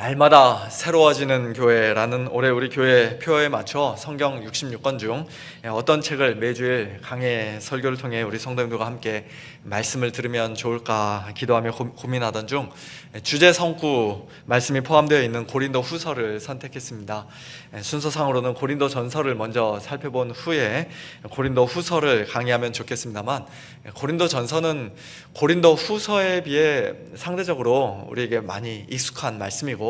날마다 새로워지는 교회라는 올해 우리 교회 표어에 맞춰 성경 66권 중 어떤 책을 매주일 강해 설교를 통해 우리 성도님들과 함께 말씀을 들으면 좋을까 기도하며 고- 고민하던 중 주제 성구 말씀이 포함되어 있는 고린도 후서를 선택했습니다. 순서상으로는 고린도 전서를 먼저 살펴본 후에 고린도 후서를 강의하면 좋겠습니다만 고린도 전서는 고린도 후서에 비해 상대적으로 우리에게 많이 익숙한 말씀이고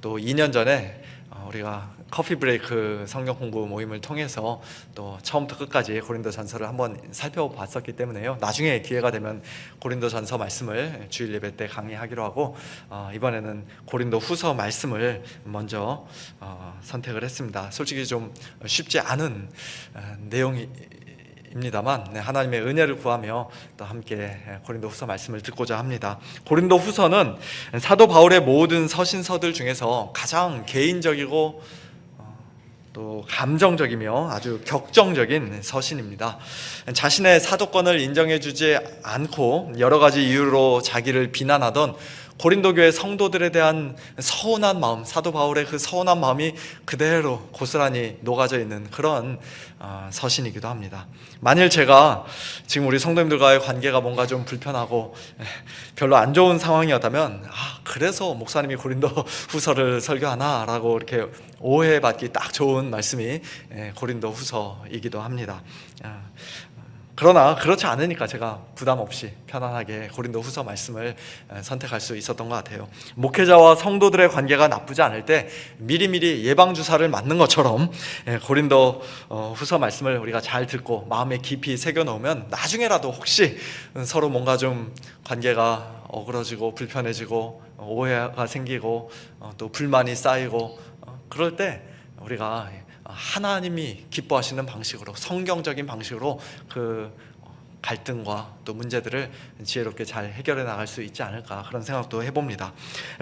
또 2년 전에 어, 우리가 커피 브레이크 성경 공부 모임을 통해서 또 처음부터 끝까지 고린도 전서를 한번 살펴봤었기 때문에요. 나중에 기회가 되면 고린도 전서 말씀을 주일 예배 때 강의하기로 하고 어, 이번에는 고린도 후서 말씀을 먼저 어, 선택을 했습니다. 솔직히 좀 쉽지 않은 어, 내용이 입니다만 네, 하나님의 은혜를 구하며 또 함께 고린도 후서 말씀을 듣고자 합니다. 고린도 후서는 사도 바울의 모든 서신서들 중에서 가장 개인적이고 어, 또 감정적이며 아주 격정적인 서신입니다. 자신의 사도권을 인정해 주지 않고 여러 가지 이유로 자기를 비난하던 고린도 교회 성도들에 대한 서운한 마음, 사도 바울의 그 서운한 마음이 그대로 고스란히 녹아져 있는 그런 어, 서신이기도 합니다. 만일 제가 지금 우리 성도님들과의 관계가 뭔가 좀 불편하고 에, 별로 안 좋은 상황이었다면 아 그래서 목사님이 고린도 후서를 설교하나라고 이렇게 오해받기 딱 좋은 말씀이 에, 고린도 후서이기도 합니다. 아, 그러나 그렇지 않으니까 제가 부담 없이 편안하게 고린도 후서 말씀을 선택할 수 있었던 것 같아요. 목회자와 성도들의 관계가 나쁘지 않을 때 미리미리 예방 주사를 맞는 것처럼 예, 고린도 어, 후서 말씀을 우리가 잘 듣고 마음에 깊이 새겨 놓으면 나중에라도 혹시 서로 뭔가 좀 관계가 어그러지고 불편해지고 오해가 생기고 어, 또 불만이 쌓이고 어, 그럴 때 우리가 하나님이 기뻐하시는 방식으로 성경적인 방식으로 그 갈등과 또 문제들을 지혜롭게 잘 해결해 나갈 수 있지 않을까 그런 생각도 해봅니다.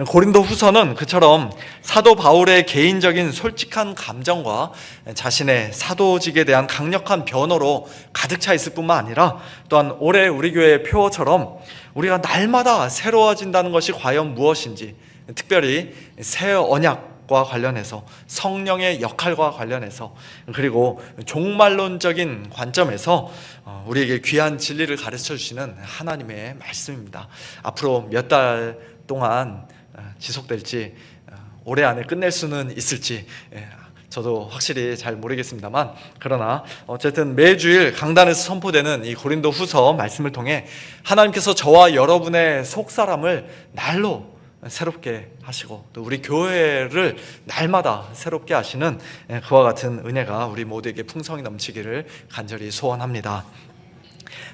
고린도 후서는 그처럼 사도 바울의 개인적인 솔직한 감정과 자신의 사도직에 대한 강력한 변호로 가득 차 있을 뿐만 아니라 또한 올해 우리 교회 표어처럼 우리가 날마다 새로워진다는 것이 과연 무엇인지 특별히 새 언약 과 관련해서 성령의 역할과 관련해서 그리고 종말론적인 관점에서 어, 우리에게 귀한 진리를 가르쳐 주시는 하나님의 말씀입니다. 앞으로 몇 달 동안 어, 지속될지 어, 올해 안에 끝낼 수는 있을지 예, 저도 확실히 잘 모르겠습니다만 그러나 어쨌든 매주일 강단에서 선포되는 이 고린도 후서 말씀을 통해 하나님께서 저와 여러분의 속사람을 날로 새롭게 하시고 또 우리 교회를 날마다 새롭게 하시는 예, 그와 같은 은혜가 우리 모두에게 풍성히 넘치기를 간절히 소원합니다.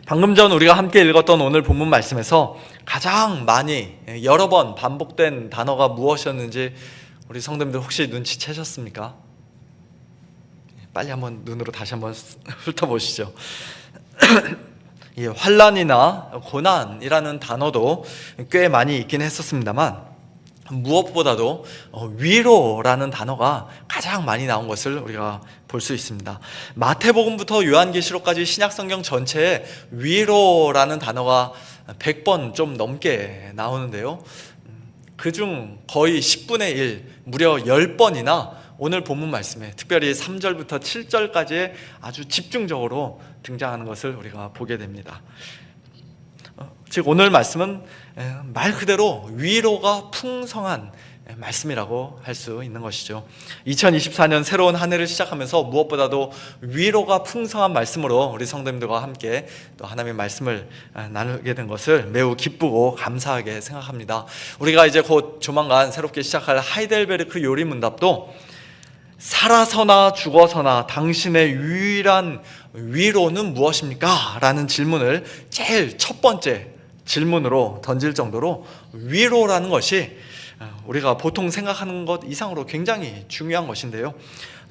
방금 전 우리가 함께 읽었던 오늘 본문 말씀에서 가장 많이 예, 여러 번 반복된 단어가 무엇이었는지 우리 성도님들 혹시 눈치채셨습니까? 예, 빨리 한번 눈으로 다시 한번 훑어보시죠. 이 환란이나 고난이라는 단어도 꽤 많이 있긴 했었습니다만 무엇보다도 어, 위로라는 단어가 가장 많이 나온 것을 우리가 볼 수 있습니다. 마태복음부터 요한계시록까지 신약성경 전체에 위로라는 단어가 100번 좀 넘게 나오는데요. 그중 거의 10분의 1, 무려 10번이나 오늘 본문 말씀에 특별히 3절부터 7절까지의 아주 집중적으로 등장하는 것을 우리가 보게 됩니다. 어, 즉 오늘 말씀은 에, 말 그대로 위로가 풍성한 에, 말씀이라고 할 수 있는 것이죠. 2024년 새로운 한 해를 시작하면서 무엇보다도 위로가 풍성한 말씀으로 우리 성도님들과 함께 또 하나님의 말씀을 아, 나누게 된 것을 매우 기쁘고 감사하게 생각합니다. 우리가 이제 곧 조만간 새롭게 시작할 하이델베르크 요리 문답도 살아서나 죽어서나 당신의 유일한 위로는 무엇입니까? 라는 질문을 제일 첫 번째 질문으로 던질 정도로 위로라는 것이 우리가 보통 생각하는 것 이상으로 굉장히 중요한 것인데요.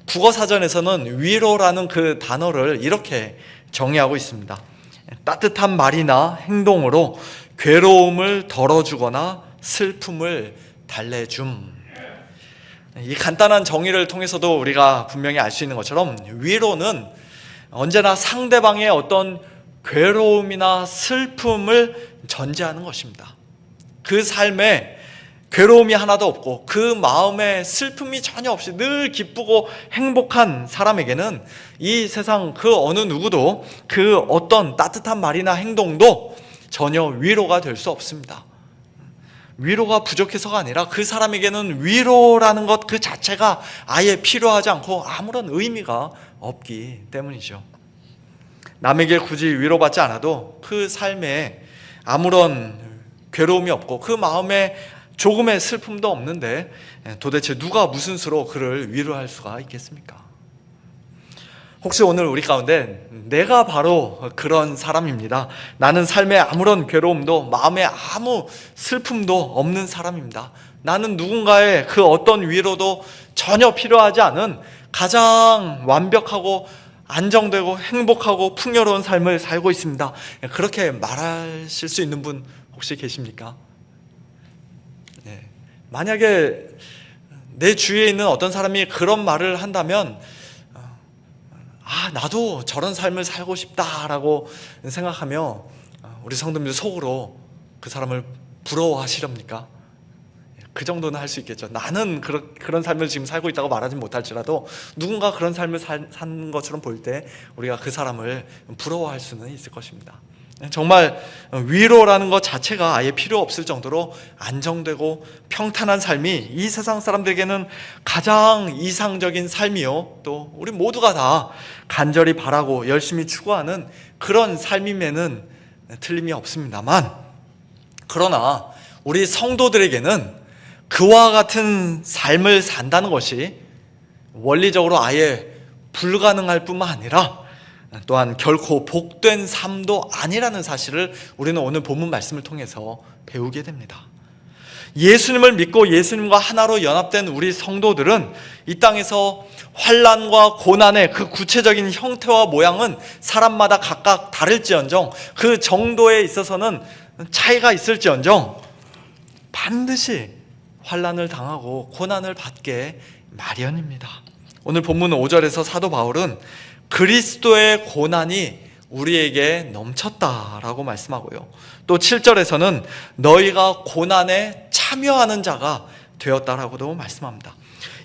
국어 사전에서는 위로라는 그 단어를 이렇게 정의하고 있습니다. 따뜻한 말이나 행동으로 괴로움을 덜어주거나 슬픔을 달래줌. 이 간단한 정의를 통해서도 우리가 분명히 알 수 있는 것처럼 위로는 언제나 상대방의 어떤 괴로움이나 슬픔을 전제하는 것입니다. 그 삶에 괴로움이 하나도 없고 그 마음에 슬픔이 전혀 없이 늘 기쁘고 행복한 사람에게는 이 세상 그 어느 누구도 그 어떤 따뜻한 말이나 행동도 전혀 위로가 될 수 없습니다. 위로가 부족해서가 아니라 그 사람에게는 위로라는 것 그 자체가 아예 필요하지 않고 아무런 의미가 없기 때문이죠. 남에게 굳이 위로받지 않아도 그 삶에 아무런 괴로움이 없고 그 마음에 조금의 슬픔도 없는데 도대체 누가 무슨 수로 그를 위로할 수가 있겠습니까? 혹시 오늘 우리 가운데 내가 바로 그런 사람입니다. 나는 삶에 아무런 괴로움도 마음에 아무 슬픔도 없는 사람입니다. 나는 누군가의 그 어떤 위로도 전혀 필요하지 않은 가장 완벽하고 안정되고 행복하고 풍요로운 삶을 살고 있습니다. 그렇게 말하실 수 있는 분 혹시 계십니까? 네. 만약에 내 주위에 있는 어떤 사람이 그런 말을 한다면 아, 나도 저런 삶을 살고 싶다라고 생각하며 우리 성도님들 속으로 그 사람을 부러워하시렵니까? 그 정도는 할 수 있겠죠. 나는 그런, 그런 삶을 지금 살고 있다고 말하지 못할지라도 누군가 그런 삶을 살, 사는 것처럼 보일 때 우리가 그 사람을 부러워할 수는 있을 것입니다. 정말 위로라는 것 자체가 아예 필요 없을 정도로 안정되고 평탄한 삶이 이 세상 사람들에게는 가장 이상적인 삶이요. 또 우리 모두가 다 간절히 바라고 열심히 추구하는 그런 삶임에는 틀림이 없습니다만 그러나 우리 성도들에게는 그와 같은 삶을 산다는 것이 원리적으로 아예 불가능할 뿐만 아니라 또한 결코 복된 삶도 아니라는 사실을 우리는 오늘 본문 말씀을 통해서 배우게 됩니다. 예수님을 믿고 예수님과 하나로 연합된 우리 성도들은 이 땅에서 환란과 고난의 그 구체적인 형태와 모양은 사람마다 각각 다를지언정 그 정도에 있어서는 차이가 있을지언정 반드시 환란을 당하고 고난을 받게 마련입니다. 오늘 본문 5절에서 사도 바울은 그리스도의 고난이 우리에게 넘쳤다라고 말씀하고요. 또 7절에서는 너희가 고난에 참여하는 자가 되었다라고도 말씀합니다.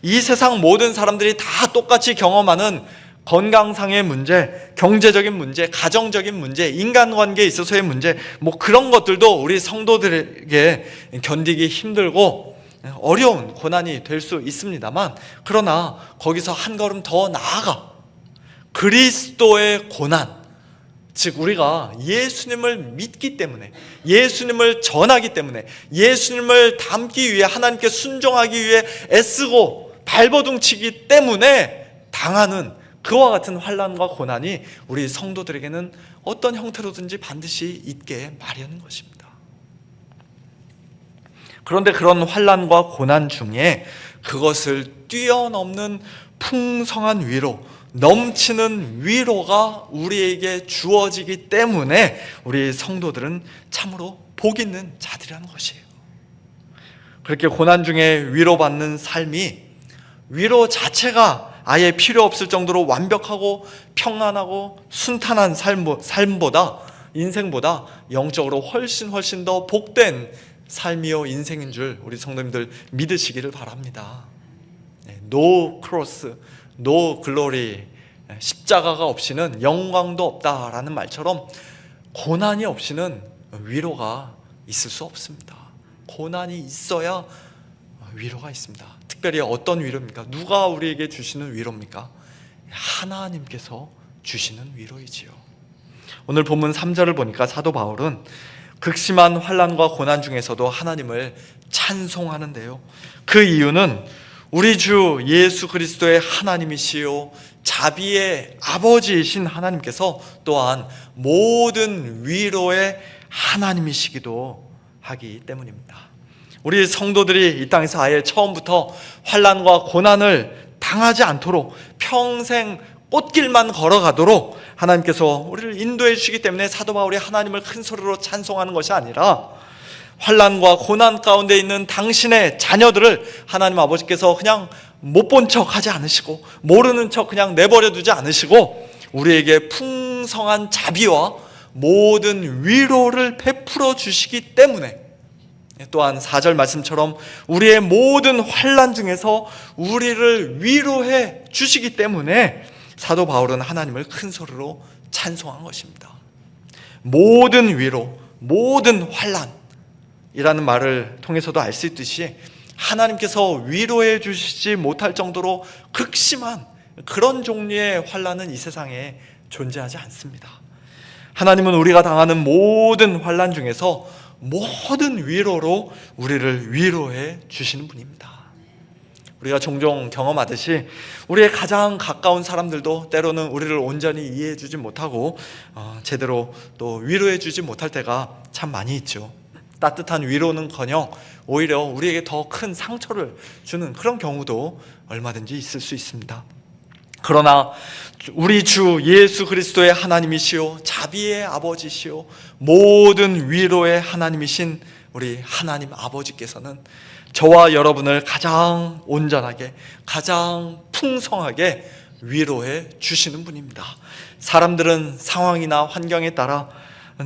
이 세상 모든 사람들이 다 똑같이 경험하는 건강상의 문제, 경제적인 문제, 가정적인 문제, 인간관계에 있어서의 문제, 뭐 그런 것들도 우리 성도들에게 견디기 힘들고 어려운 고난이 될 수 있습니다만, 그러나 거기서 한 걸음 더 나아가 그리스도의 고난, 즉 우리가 예수님을 믿기 때문에 예수님을 전하기 때문에 예수님을 닮기 위해 하나님께 순종하기 위해 애쓰고 발버둥치기 때문에 당하는 그와 같은 환란과 고난이 우리 성도들에게는 어떤 형태로든지 반드시 있게 마련인 것입니다. 그런데 그런 환란과 고난 중에 그것을 뛰어넘는 풍성한 위로 넘치는 위로가 우리에게 주어지기 때문에 우리 성도들은 참으로 복 있는 자들이라는 것이에요. 그렇게 고난 중에 위로받는 삶이 위로 자체가 아예 필요 없을 정도로 완벽하고 평안하고 순탄한 삶, 삶보다 인생보다 영적으로 훨씬 훨씬 더 복된 삶이요 인생인 줄 우리 성도님들 믿으시기를 바랍니다. 노 크로스 노 글로리 십자가가 없이는 영광도 없다라는 말처럼 고난이 없이는 위로가 있을 수 없습니다. 고난이 있어야 위로가 있습니다. 특별히 어떤 위로입니까? 누가 우리에게 주시는 위로입니까? 하나님께서 주시는 위로이지요. 오늘 본문 3절을 보니까 사도 바울은 극심한 환란과 고난 중에서도 하나님을 찬송하는데요. 그 이유는 우리 주 예수 그리스도의 하나님이시요 자비의 아버지이신 하나님께서 또한 모든 위로의 하나님이시기도 하기 때문입니다. 우리 성도들이 이 땅에서 아예 처음부터 환란과 고난을 당하지 않도록 평생 꽃길만 걸어가도록 하나님께서 우리를 인도해 주시기 때문에 사도 바울이 하나님을 큰 소리로 찬송하는 것이 아니라 환란과 고난 가운데 있는 당신의 자녀들을 하나님 아버지께서 그냥 못 본 척 하지 않으시고 모르는 척 그냥 내버려 두지 않으시고 우리에게 풍성한 자비와 모든 위로를 베풀어 주시기 때문에 또한 4절 말씀처럼 우리의 모든 환란 중에서 우리를 위로해 주시기 때문에 사도 바울은 하나님을 큰 소리로 찬송한 것입니다. 모든 위로, 모든 환란 이라는 말을 통해서도 알 수 있듯이 하나님께서 위로해 주시지 못할 정도로 극심한 그런 종류의 환란은 이 세상에 존재하지 않습니다. 하나님은 우리가 당하는 모든 환란 중에서 모든 위로로 우리를 위로해 주시는 분입니다. 우리가 종종 경험하듯이 우리의 가장 가까운 사람들도 때로는 우리를 온전히 이해해 주지 못하고 어, 제대로 또 위로해 주지 못할 때가 참 많이 있죠. 따뜻한 위로는커녕 오히려 우리에게 더 큰 상처를 주는 그런 경우도 얼마든지 있을 수 있습니다. 그러나 우리 주 예수 그리스도의 하나님이시요 자비의 아버지시요 모든 위로의 하나님이신 우리 하나님 아버지께서는 저와 여러분을 가장 온전하게 가장 풍성하게 위로해 주시는 분입니다. 사람들은 상황이나 환경에 따라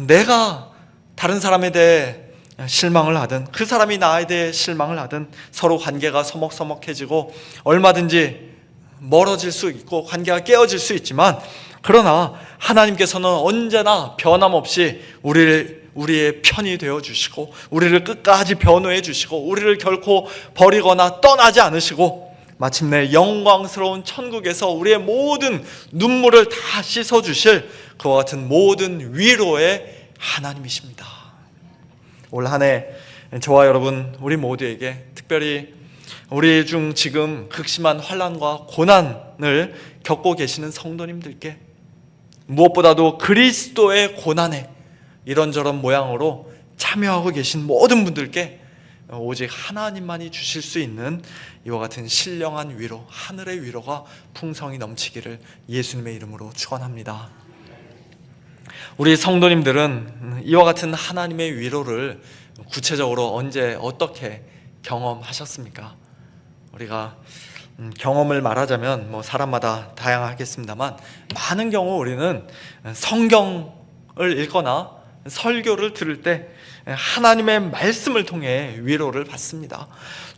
내가 다른 사람에 대해 실망을 하든 그 사람이 나에 대해 실망을 하든 서로 관계가 서먹서먹해지고 얼마든지 멀어질 수 있고 관계가 깨어질 수 있지만 그러나 하나님께서는 언제나 변함없이 우리를 우리의 편이 되어 주시고 우리를 끝까지 변호해 주시고 우리를 결코 버리거나 떠나지 않으시고 마침내 영광스러운 천국에서 우리의 모든 눈물을 다 씻어 주실 그와 같은 모든 위로의 하나님이십니다. 올 한 해 저와 여러분 우리 모두에게 특별히 우리 중 지금 극심한 환란과 고난을 겪고 계시는 성도님들께 무엇보다도 그리스도의 고난에 이런저런 모양으로 참여하고 계신 모든 분들께 오직 하나님만이 주실 수 있는 이와 같은 신령한 위로, 하늘의 위로가 풍성히 넘치기를 예수님의 이름으로 축원합니다. 우리 성도님들은 이와 같은 하나님의 위로를 구체적으로 언제 어떻게 경험하셨습니까? 우리가 음, 경험을 말하자면 뭐 사람마다 다양하겠습니다만 많은 경우 우리는 성경을 읽거나 설교를 들을 때 하나님의 말씀을 통해 위로를 받습니다.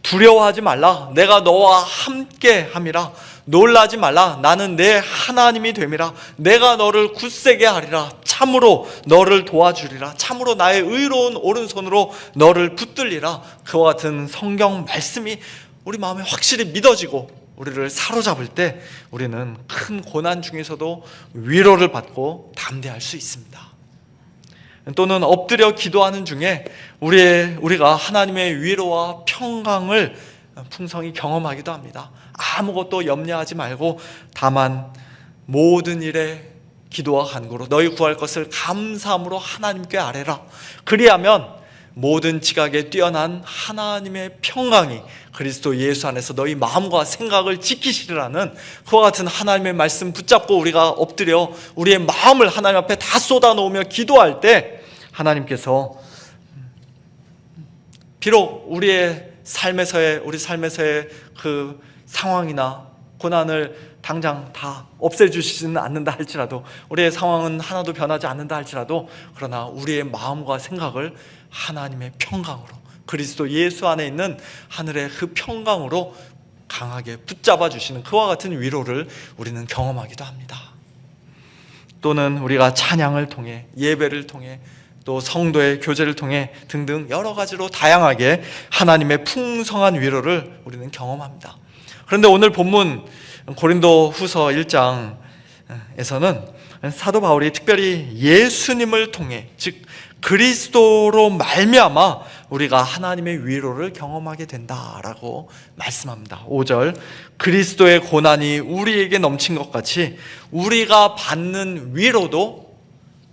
두려워하지 말라. 내가 너와 함께 함이라. 놀라지 말라. 나는 내 하나님이 됨이라. 내가 너를 굳세게 하리라. 참으로 너를 도와주리라. 참으로 나의 의로운 오른손으로 너를 붙들리라. 그와 같은 성경 말씀이 우리 마음에 확실히 믿어지고 우리를 사로잡을 때 우리는 큰 고난 중에서도 위로를 받고 담대할 수 있습니다. 또는 엎드려 기도하는 중에 우리의 우리가 하나님의 위로와 평강을 풍성히 경험하기도 합니다. 아무것도 염려하지 말고 다만 모든 일에 기도와 간구로 너희 구할 것을 감사함으로 하나님께 아뢰라. 그리하면 모든 지각에 뛰어난 하나님의 평강이 그리스도 예수 안에서 너희 마음과 생각을 지키시리라는 그와 같은 하나님의 말씀 붙잡고 우리가 엎드려 우리의 마음을 하나님 앞에 다 쏟아놓으며 기도할 때 하나님께서 비록 우리의 삶에서의 우리 삶에서의 그 상황이나 고난을 당장 다 없애주시지는 않는다 할지라도 우리의 상황은 하나도 변하지 않는다 할지라도 그러나 우리의 마음과 생각을 하나님의 평강으로 그리스도 예수 안에 있는 하늘의 그 평강으로 강하게 붙잡아 주시는 그와 같은 위로를 우리는 경험하기도 합니다. 또는 우리가 찬양을 통해 예배를 통해 또 성도의 교제를 통해 등등 여러 가지로 다양하게 하나님의 풍성한 위로를 우리는 경험합니다. 그런데 오늘 본문 고린도 후서 1장에서는 사도 바울이 특별히 예수님을 통해 즉 그리스도로 말미암아 우리가 하나님의 위로를 경험하게 된다라고 말씀합니다. 5절 그리스도의 고난이 우리에게 넘친 것 같이 우리가 받는 위로도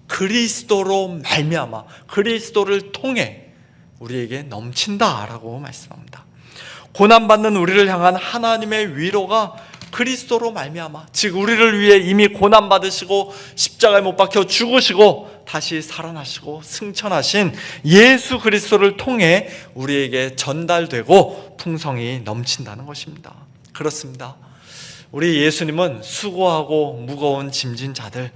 그리스도로 말미암아 그리스도를 통해 우리에게 넘친다라고 말씀합니다. 고난 받는 우리를 향한 하나님의 위로가 그리스도로 말미암아 즉 우리를 위해 이미 고난 받으시고 십자가에 못 박혀 죽으시고 다시 살아나시고 승천하신 예수 그리스도를 통해 우리에게 전달되고 풍성이 넘친다는 것입니다. 그렇습니다. 우리 예수님은 수고하고 무거운 짐진 자들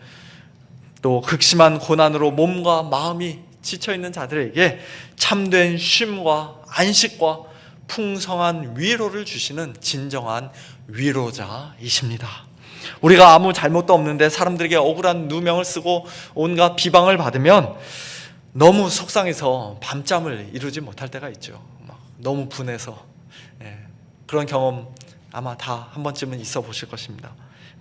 또 극심한 고난으로 몸과 마음이 지쳐 있는 자들에게 참된 쉼과 안식과 풍성한 위로를 주시는 진정한 위로자이십니다. 우리가 아무 잘못도 없는데 사람들에게 억울한 누명을 쓰고 온갖 비방을 받으면 너무 속상해서 밤잠을 이루지 못할 때가 있죠. 막 너무 분해서 예, 그런 경험 아마 다 한 번쯤은 있어 보실 것입니다.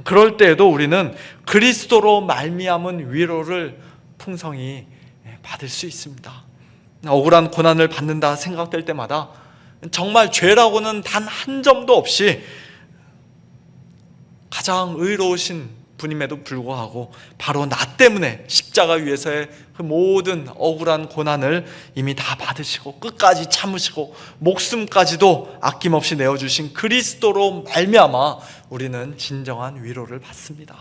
그럴 때에도 우리는 그리스도로 말미암은 위로를 풍성히 예, 받을 수 있습니다. 억울한 고난을 받는다 생각될 때마다 정말 죄라고는 단 한 점도 없이 가장 의로우신 분임에도 불구하고 바로 나 때문에 십자가 위에서의 그 모든 억울한 고난을 이미 다 받으시고 끝까지 참으시고 목숨까지도 아낌없이 내어주신 그리스도로 말미암아 우리는 진정한 위로를 받습니다.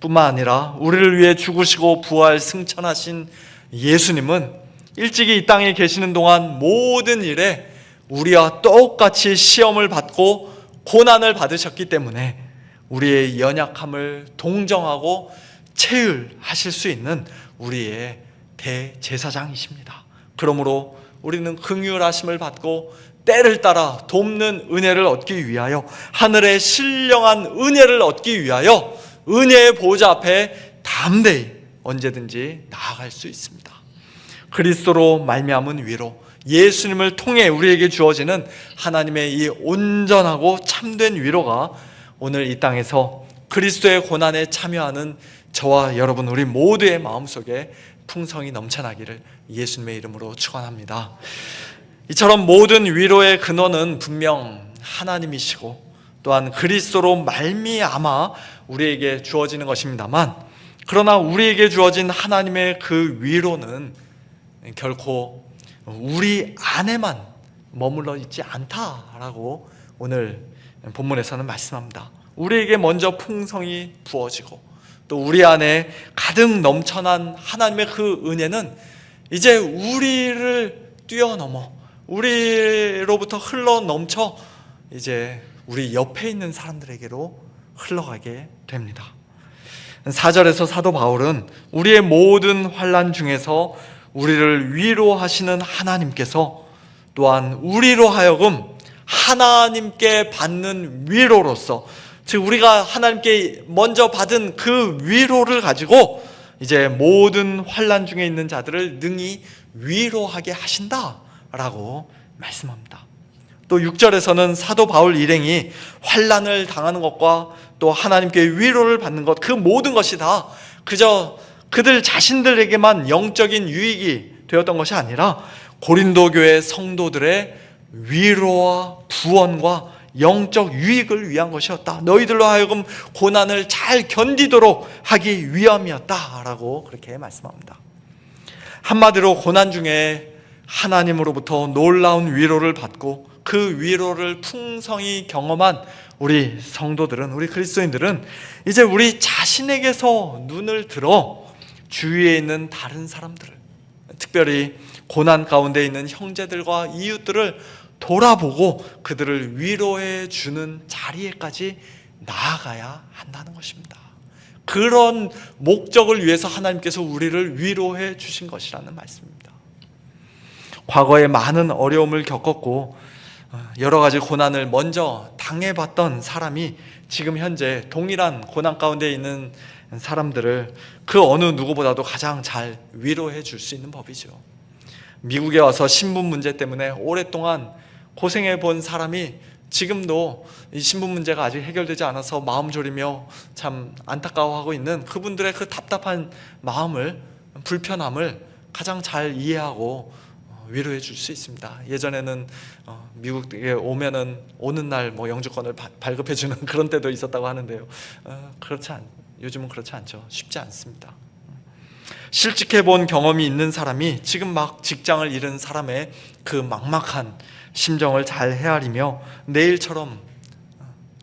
뿐만 아니라 우리를 위해 죽으시고 부활 승천하신 예수님은 일찍이 이 땅에 계시는 동안 모든 일에 우리와 똑같이 시험을 받고 고난을 받으셨기 때문에 우리의 연약함을 동정하고 체휼하실 수 있는 우리의 대제사장이십니다. 그러므로 우리는 긍휼하심을 받고 때를 따라 돕는 은혜를 얻기 위하여 하늘의 신령한 은혜를 얻기 위하여 은혜의 보좌 앞에 담대히 언제든지 나아갈 수 있습니다. 그리스도로 말미암은 위로 예수님을 통해 우리에게 주어지는 하나님의 이 온전하고 참된 위로가 오늘 이 땅에서 그리스도의 고난에 참여하는 저와 여러분 우리 모두의 마음속에 풍성이 넘쳐나기를 예수님의 이름으로 축원합니다. 이처럼 모든 위로의 근원은 분명 하나님이시고 또한 그리스도로 말미암아 우리에게 주어지는 것입니다만 그러나 우리에게 주어진 하나님의 그 위로는 결코 우리 안에만 머물러 있지 않다라고 오늘 본문에서는 말씀합니다. 우리에게 먼저 풍성이 부어지고 또 우리 안에 가득 넘쳐난 하나님의 그 은혜는 이제 우리를 뛰어넘어 우리로부터 흘러 넘쳐 이제 우리 옆에 있는 사람들에게로 흘러가게 됩니다. 4절에서 사도 바울은 우리의 모든 환란 중에서 우리를 위로하시는 하나님께서 또한 우리로 하여금 하나님께 받는 위로로서 즉 우리가 하나님께 먼저 받은 그 위로를 가지고 이제 모든 환란 중에 있는 자들을 능히 위로하게 하신다라고 말씀합니다. 또 6절에서는 사도 바울 일행이 환란을 당하는 것과 또 하나님께 위로를 받는 것 그 모든 것이 다 그저 그들 자신들에게만 영적인 유익이 되었던 것이 아니라 고린도 교회 성도들의 위로와 구원과 영적 유익을 위한 것이었다. 너희들로 하여금 고난을 잘 견디도록 하기 위함이었다라고 그렇게 말씀합니다. 한마디로 고난 중에 하나님으로부터 놀라운 위로를 받고 그 위로를 풍성히 경험한 우리 성도들은 우리 그리스도인들은 이제 우리 자신에게서 눈을 들어 주위에 있는 다른 사람들을 특별히 고난 가운데 있는 형제들과 이웃들을 돌아보고 그들을 위로해 주는 자리에까지 나아가야 한다는 것입니다. 그런 목적을 위해서 하나님께서 우리를 위로해 주신 것이라는 말씀입니다. 과거에 많은 어려움을 겪었고 어, 여러 가지 고난을 먼저 당해봤던 사람이 지금 현재 동일한 고난 가운데 있는 사람들을 그 어느 누구보다도 가장 잘 위로해 줄 수 있는 법이죠. 미국에 와서 신분 문제 때문에 오랫동안 고생해 본 사람이 지금도 이 신분 문제가 아직 해결되지 않아서 마음 졸이며 참 안타까워하고 있는 그분들의 그 답답한 마음을 불편함을 가장 잘 이해하고 어, 위로해 줄 수 있습니다. 예전에는 어, 미국에 오면은 오는 날 뭐 영주권을 바- 발급해 주는 그런 때도 있었다고 하는데요. 어, 그렇지 않, 요즘은 그렇지 않죠. 쉽지 않습니다. 실직해 본 경험이 있는 사람이 지금 막 직장을 잃은 사람의 그 막막한 심정을 잘 헤아리며 내일처럼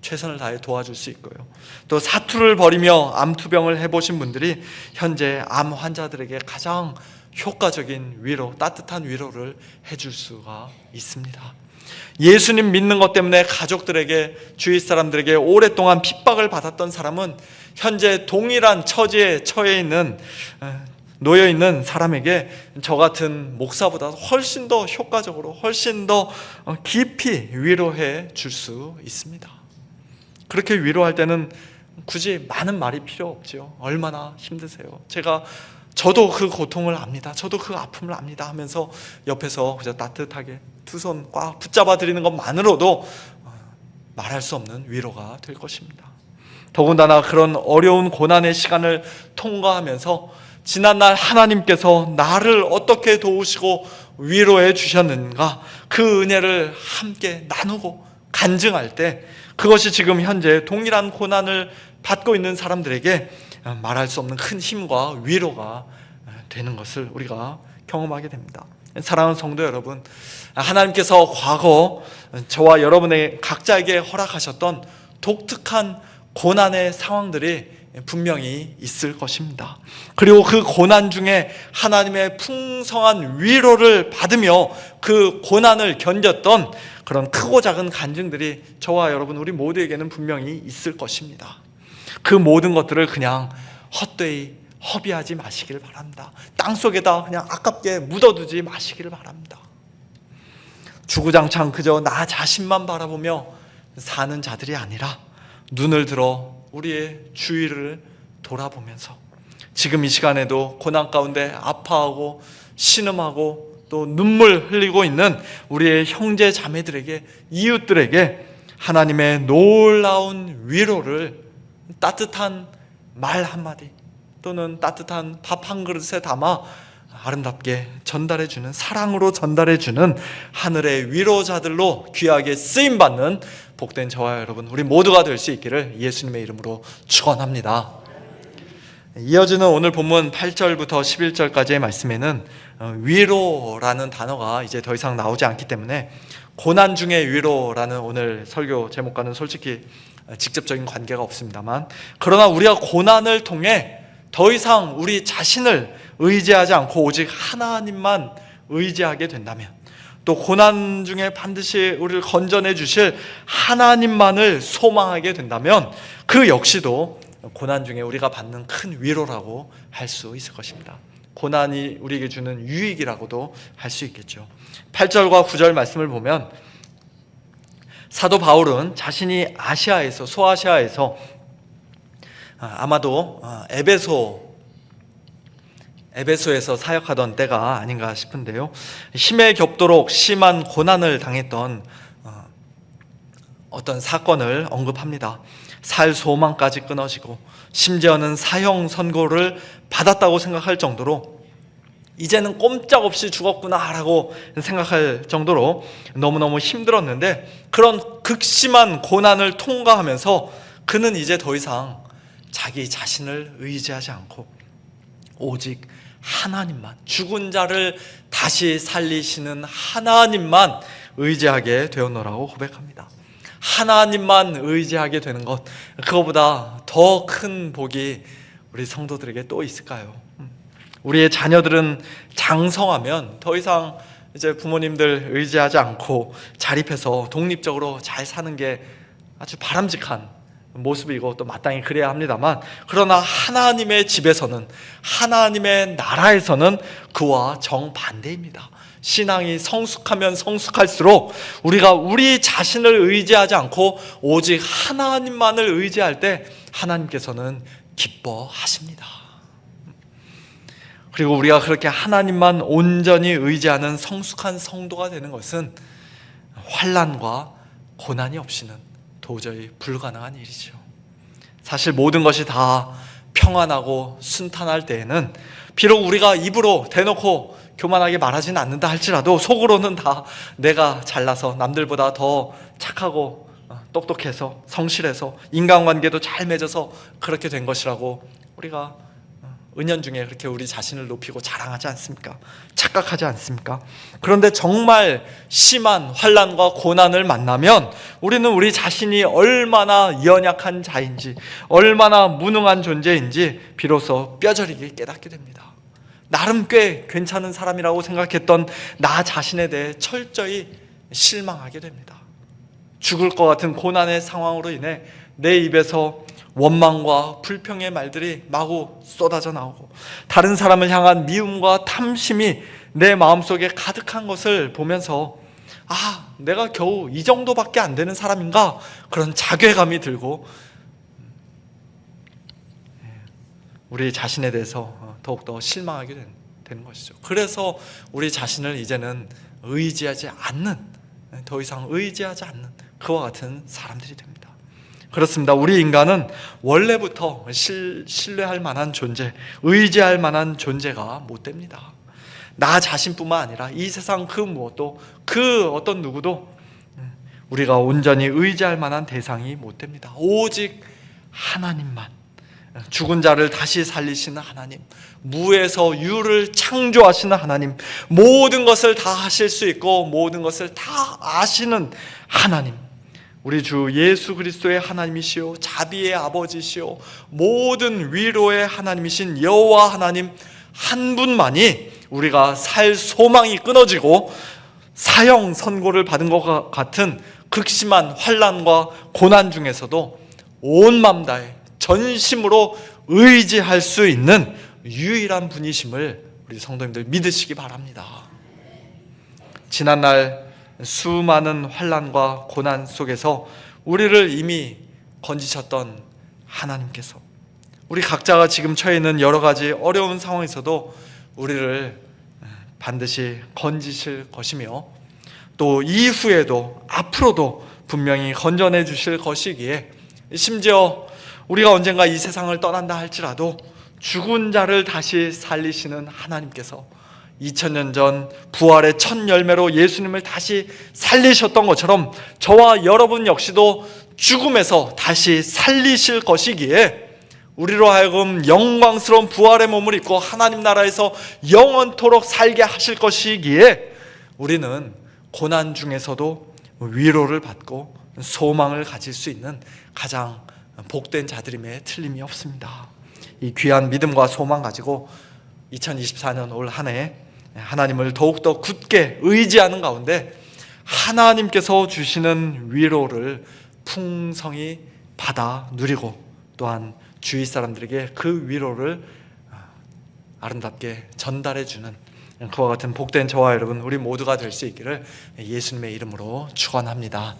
최선을 다해 도와줄 수 있고요. 또 사투를 벌이며 암투병을 해보신 분들이 현재 암 환자들에게 가장 효과적인 위로, 따뜻한 위로를 해줄 수가 있습니다. 예수님 믿는 것 때문에 가족들에게 주위 사람들에게 오랫동안 핍박을 받았던 사람은 현재 동일한 처지에 처해 있는 어, 놓여 있는 사람에게 저 같은 목사보다 훨씬 더 효과적으로 훨씬 더 어, 깊이 위로해 줄 수 있습니다. 그렇게 위로할 때는 굳이 많은 말이 필요 없죠. 얼마나 힘드세요. 제가 저도 그 고통을 압니다. 저도 그 아픔을 압니다 하면서 옆에서 그저 따뜻하게 두 손 꽉 붙잡아 드리는 것만으로도 어, 말할 수 없는 위로가 될 것입니다. 더군다나 그런 어려운 고난의 시간을 통과하면서 지난날 하나님께서 나를 어떻게 도우시고 위로해 주셨는가 그 은혜를 함께 나누고 간증할 때 그것이 지금 현재 동일한 고난을 받고 있는 사람들에게 말할 수 없는 큰 힘과 위로가 되는 것을 우리가 경험하게 됩니다. 사랑하는 성도 여러분, 하나님께서 과거 저와 여러분의 각자에게 허락하셨던 독특한 고난의 상황들이 분명히 있을 것입니다. 그리고 그 고난 중에 하나님의 풍성한 위로를 받으며 그 고난을 견뎠던 그런 크고 작은 간증들이 저와 여러분 우리 모두에게는 분명히 있을 것입니다. 그 모든 것들을 그냥 헛되이 허비하지 마시길 바랍니다. 땅 속에다 그냥 아깝게 묻어두지 마시기를 바랍니다. 주구장창 그저 나 자신만 바라보며 사는 자들이 아니라 눈을 들어 우리의 주위를 돌아보면서 지금 이 시간에도 고난 가운데 아파하고 신음하고 또 눈물 흘리고 있는 우리의 형제 자매들에게 이웃들에게 하나님의 놀라운 위로를 따뜻한 말 한마디 또는 따뜻한 밥 한 그릇에 담아 아름답게 전달해 주는 사랑으로 전달해 주는 하늘의 위로자들로 귀하게 쓰임 받는 복된 저와 여러분 우리 모두가 될 수 있기를 예수님의 이름으로 축원합니다. 이어지는 오늘 본문 8절부터 11절까지의 말씀에는 어, 위로라는 단어가 이제 더 이상 나오지 않기 때문에 고난 중의 위로라는 오늘 설교 제목과는 솔직히 직접적인 관계가 없습니다만 그러나 우리가 고난을 통해 더 이상 우리 자신을 의지하지 않고 오직 하나님만 의지하게 된다면 또 고난 중에 반드시 우리를 건져내 주실 하나님만을 소망하게 된다면 그 역시도 고난 중에 우리가 받는 큰 위로라고 할 수 있을 것입니다. 고난이 우리에게 주는 유익이라고도 할 수 있겠죠. 8절과 9절 말씀을 보면 사도 바울은 자신이 아시아에서 소아시아에서 아, 아마도 어, 에베소 에베소에서 사역하던 때가 아닌가 싶은데요. 힘에 겹도록 심한 고난을 당했던 어, 어떤 사건을 언급합니다. 살 소망까지 끊어지고 심지어는 사형 선고를 받았다고 생각할 정도로 이제는 꼼짝없이 죽었구나라고 생각할 정도로 너무너무 힘들었는데 그런 극심한 고난을 통과하면서 그는 이제 더 이상 자기 자신을 의지하지 않고 오직 하나님만 죽은 자를 다시 살리시는 하나님만 의지하게 되었노라고 고백합니다. 하나님만 의지하게 되는 것 그거보다 더 큰 복이 우리 성도들에게 또 있을까요? 우리의 자녀들은 장성하면 더 이상 이제 부모님들 의지하지 않고 자립해서 독립적으로 잘 사는 게 아주 바람직한 모습이고 또 마땅히 그래야 합니다만 그러나 하나님의 집에서는 하나님의 나라에서는 그와 정반대입니다. 신앙이 성숙하면 성숙할수록 우리가 우리 자신을 의지하지 않고 오직 하나님만을 의지할 때 하나님께서는 기뻐하십니다. 그리고 우리가 그렇게 하나님만 온전히 의지하는 성숙한 성도가 되는 것은 환란과 고난이 없이는 도저히 불가능한 일이죠. 사실 모든 것이 다 평안하고 순탄할 때에는 비록 우리가 입으로 대놓고 교만하게 말하지는 않는다 할지라도 속으로는 다 내가 잘나서 남들보다 더 착하고 어, 똑똑해서 성실해서 인간관계도 잘 맺어서 그렇게 된 것이라고 우리가 은연중에 그렇게 우리 자신을 높이고 자랑하지 않습니까? 착각하지 않습니까? 그런데 정말 심한 환란과 고난을 만나면 우리는 우리 자신이 얼마나 연약한 자인지, 얼마나 무능한 존재인지 비로소 뼈저리게 깨닫게 됩니다. 나름 꽤 괜찮은 사람이라고 생각했던 나 자신에 대해 철저히 실망하게 됩니다. 죽을 것 같은 고난의 상황으로 인해 내 입에서 원망과 불평의 말들이 마구 쏟아져 나오고 다른 사람을 향한 미움과 탐심이 내 마음속에 가득한 것을 보면서 아, 내가 겨우 이 정도밖에 안 되는 사람인가? 그런 자괴감이 들고 우리 자신에 대해서 더욱더 실망하게 된- 되는 것이죠. 그래서 우리 자신을 이제는 의지하지 않는, 더 이상 의지하지 않는 그와 같은 사람들이 됩니다. 그렇습니다. 우리 인간은 원래부터 실, 신뢰할 만한 존재, 의지할 만한 존재가 못 됩니다. 나 자신뿐만 아니라 이 세상 그 무엇도 그 어떤 누구도 우리가 온전히 의지할 만한 대상이 못 됩니다. 오직 하나님만. 죽은 자를 다시 살리시는 하나님, 무에서 유를 창조하시는 하나님, 모든 것을 다 하실 수 있고 모든 것을 다 아시는 하나님. 우리 주 예수 그리스도의 하나님이시요 자비의 아버지시요 모든 위로의 하나님이신 여호와 하나님 한 분만이 우리가 살 소망이 끊어지고 사형 선고를 받은 것 같은 극심한 환란과 고난 중에서도 온 마음 다해 전심으로 의지할 수 있는 유일한 분이심을 우리 성도님들 믿으시기 바랍니다. 지난날 수많은 환란과 고난 속에서 우리를 이미 건지셨던 하나님께서 우리 각자가 지금 처해 있는 여러 가지 어려운 상황에서도 우리를 반드시 건지실 것이며 또 이후에도 앞으로도 분명히 건져내 주실 것이기에 심지어 우리가 언젠가 이 세상을 떠난다 할지라도 죽은 자를 다시 살리시는 하나님께서 2000년 전 부활의 첫 열매로 예수님을 다시 살리셨던 것처럼 저와 여러분 역시도 죽음에서 다시 살리실 것이기에 우리로 하여금 영광스러운 부활의 몸을 입고 하나님 나라에서 영원토록 살게 하실 것이기에 우리는 고난 중에서도 위로를 받고 소망을 가질 수 있는 가장 복된 자들임에 틀림이 없습니다. 이 귀한 믿음과 소망 가지고 2024년 올 한 해 하나님을 더욱더 굳게 의지하는 가운데 하나님께서 주시는 위로를 풍성히 받아 누리고 또한 주위 사람들에게 그 위로를 아름답게 전달해 주는 그와 같은 복된 저와 여러분 우리 모두가 될 수 있기를 예수님의 이름으로 축원합니다.